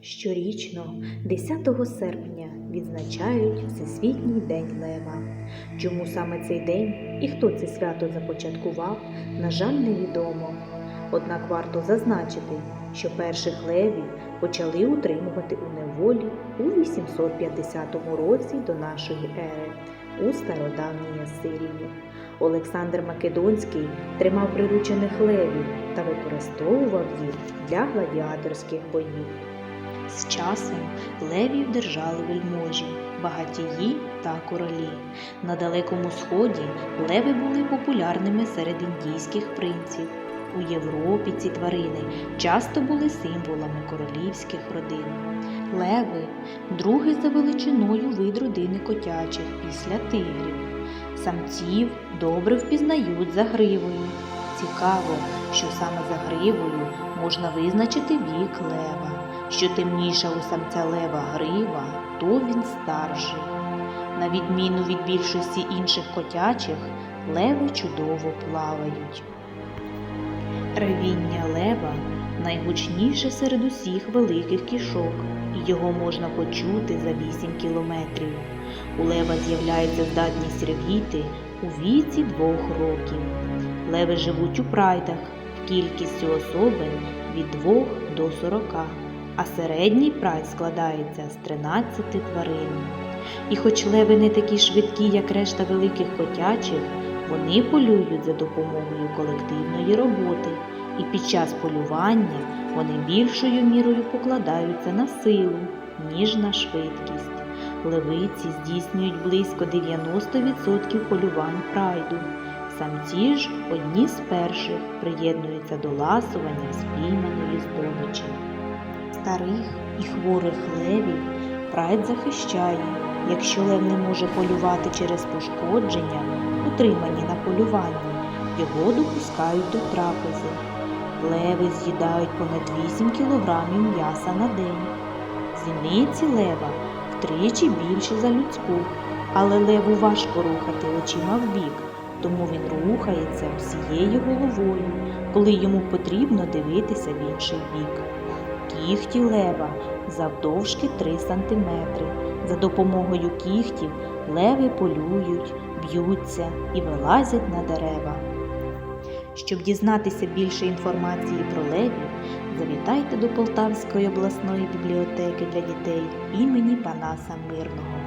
Щорічно, 10 серпня, відзначають Всесвітній день Лева. Чому саме цей день і хто це свято започаткував, на жаль, невідомо. Однак варто зазначити, що перших левів почали утримувати у неволі у 850 році до нашої ери у стародавній Асирії. Олександр Македонський тримав приручених левів та використовував їх для гладіаторських боїв. З часом левів держали вельможі, багатії та королі. На Далекому Сході леви були популярними серед індійських принців. У Європі ці тварини часто були символами королівських родин. Леви другий за величиною вид родини котячих після тигрів. Самців добре впізнають за гривою. Цікаво, що саме за гривою можна визначити вік лева. Що темніша у самця лева грива, то він старший. На відміну від більшості інших котячих, леви чудово плавають. Ревіння лева найгучніше серед усіх великих кішок, і його можна почути за 8 кілометрів. У лева з'являється здатність ревіти у віці двох років. Леви живуть у прайдах кількістю особин від 2 до 40, а середній прайд складається з 13 тварин. І хоч леви не такі швидкі, як решта великих котячих, вони полюють за допомогою колективної роботи, і під час полювання вони більшою мірою покладаються на силу, ніж на швидкість. Левиці здійснюють близько 90% полювань прайду. Самці ж одні з перших приєднуються до ласування спійманої здобичі. Старих і хворих левів прайд захищає, якщо лев не може полювати через пошкодження, утримані на полюванні, його допускають до трапези. Леви з'їдають понад 8 кілограмів м'яса на день. Зіниці лева втричі більше за людську, але леву важко рухати очима вбік, тому він рухається всією головою, коли йому потрібно дивитися в інший бік. Кіхті лева завдовжки 3 см. За допомогою кіхтів леви полюють, б'ються і вилазять на дерева. Щоб дізнатися більше інформації про левів, завітайте до Полтавської обласної бібліотеки для дітей імені Панаса Мирного.